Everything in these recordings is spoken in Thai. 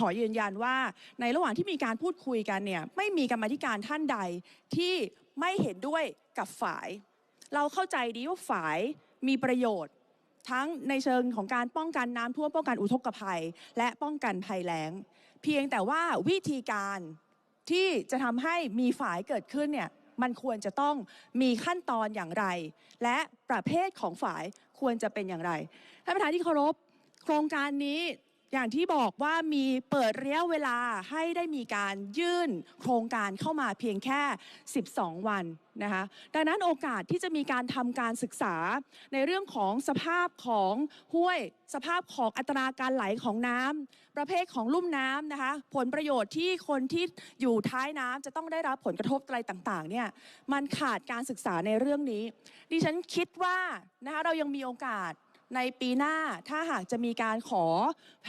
ขอยืนยันว่าในระหว่างที่มีการพูดคุยกันเนี่ยไม่มีกรรมธิการท่านใดที่ไม่เห็นด้วยกับฝ่าย เราเข้าใจดีว่าฝ่ายมีประโยชน์ ทั้งในเชิงของการป้องกันน้ำท่วมป้องกันอุทกภัย และป้องกันภัยแล้ง เพียงแต่ว่าวิธีการที่จะทำให้มีฝ่ายเกิดขึ้นเนี่ยมันควรจะต้องมีขั้นตอนอย่างไร และประเภทของฝ่ายควรจะเป็นอย่างไรท่านประธานที่เคารพ โครงการนี้ อย่างที่บอกว่ามีเปิดระยะเวลาให้ได้มีการยื่นโครงการเข้ามาเพียงแค่ 12 วันนะคะดังนั้นโอกาสที่จะมีการทำการศึกษาในเรื่องของสภาพของห้วย สภาพของอัตราการไหลของน้ำประเภทของลุ่มน้ำนะคะผลประโยชน์ที่คนที่อยู่ท้ายน้ำจะต้องได้รับผลกระทบอะไรต่างๆเนี่ยมันขาดการศึกษาในเรื่องนี้ ดิฉันคิดว่านะคะเรายังมีโอกาส ในปีหน้าถ้าหากจะมีการขอ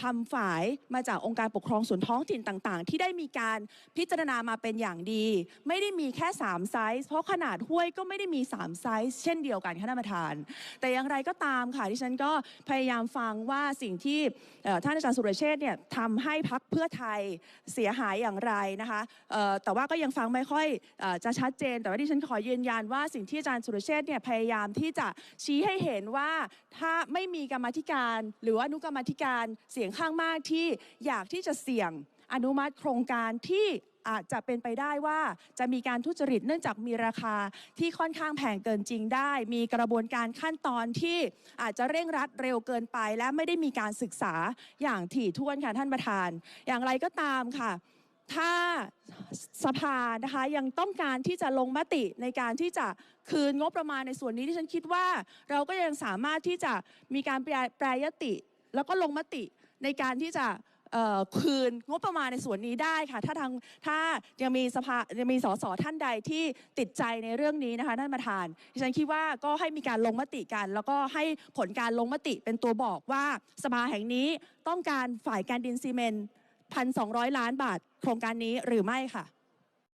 ทำฝ่ายมาจากองค์การปกครองส่วนท้องถิ่นต่างๆ ที่ได้มีการพิจารณามาเป็นอย่างดี ไม่ได้มีแค่ 3 ไซส์ เพราะขนาดห้วยก็ไม่ได้มี 3 ไซส์ เช่นเดียวกันค่ะท่านประธาน แต่อย่างไรก็ตามค่ะที่ฉันก็พยายามฟังว่าสิ่งที่ท่านอาจารย์สุรเชษฐ์เนี่ยทำให้พักเพื่อไทยเสียหายอย่างไรนะคะแต่ว่าก็ยังฟังไม่ค่อยจะชัดเจน แต่ว่าที่ฉันขอยืนยันว่าสิ่งที่อาจารย์สุรเชษฐ์เนี่ยพยายามที่จะชี้ให้เห็นว่าถ้าไม่มีกรรมธิการ หรือว่าอนุกรรมธิการเสียงข้างมากที่อยากที่จะเสี่ยงอนุมัติโครงการที่อาจจะเป็นไปได้ว่าจะมีการทุจริตเนื่องจากมีราคาที่ค่อนข้างแพงเกินจริงได้ มีกระบวนการขั้นตอนที่อาจจะเร่งรัดเร็วเกินไป และไม่ได้มีการศึกษาอย่างถี่ถ้วนค่ะท่านประธาน อย่างไรก็ตามค่ะ ถ้าสภานะคะยังต้องการที่จะลงมติในการที่จะคืนงบประมาณในส่วนนี้ที่ฉันคิดว่า เราก็ยังสามารถที่จะมีการแปรยติ แล้วก็ลงมติในการที่จะคืนงบประมาณในส่วนนี้ได้ค่ะ ถ้าทางถ้ายังมีสภายังมีสสท่านใดที่ติดใจในเรื่องนี้นะคะท่านประธานดิฉันคิดว่าก็ให้มีการลงมติกัน แล้วก็ให้ผลการลงมติเป็นตัวบอกว่าสภาแห่งนี้ต้องการฝ่ายการดินซีเมนต์ 1,200 ล้านบาท โครงการนี้หรือไม่ค่ะ